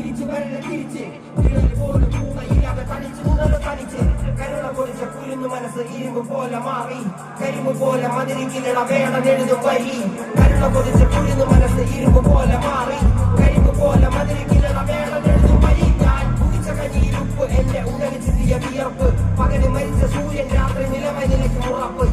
തിരിച്ചു വരല തിരിച്ച്. വിരൽ പോലും മൂന്നയില്ലാതെ തടിച്ച് ഉണർവ് തടിച്ച് കരുണ പൊളിച്ച കുരുന്നു മനസ്സ് ഇരുമ്പ് പോലെ മാറി. കരിമ്പ് പോലെ മതിരിക്കില്ലട വേണം എഴുതു വരി. കരുണ പൊളിച്ച കുരുന്നു മനസ്സ് ഇരുമ്പ് പോലെ മാറി. കരിമ്പ് പോലെ മതിരിക്കില്ലട വേണം എഴുതു വരി. ഞാൻ കുടിച്ച കഞ്ഞിയിൽ ഉപ്പ് എന്റെ ഉടലിൽ ചിന്തിയ വിയർപ്പ്. പകൽ മരിച്ച സൂര്യൻ രാത്രി നിലവനിലേക്ക് ഉറപ്പ്.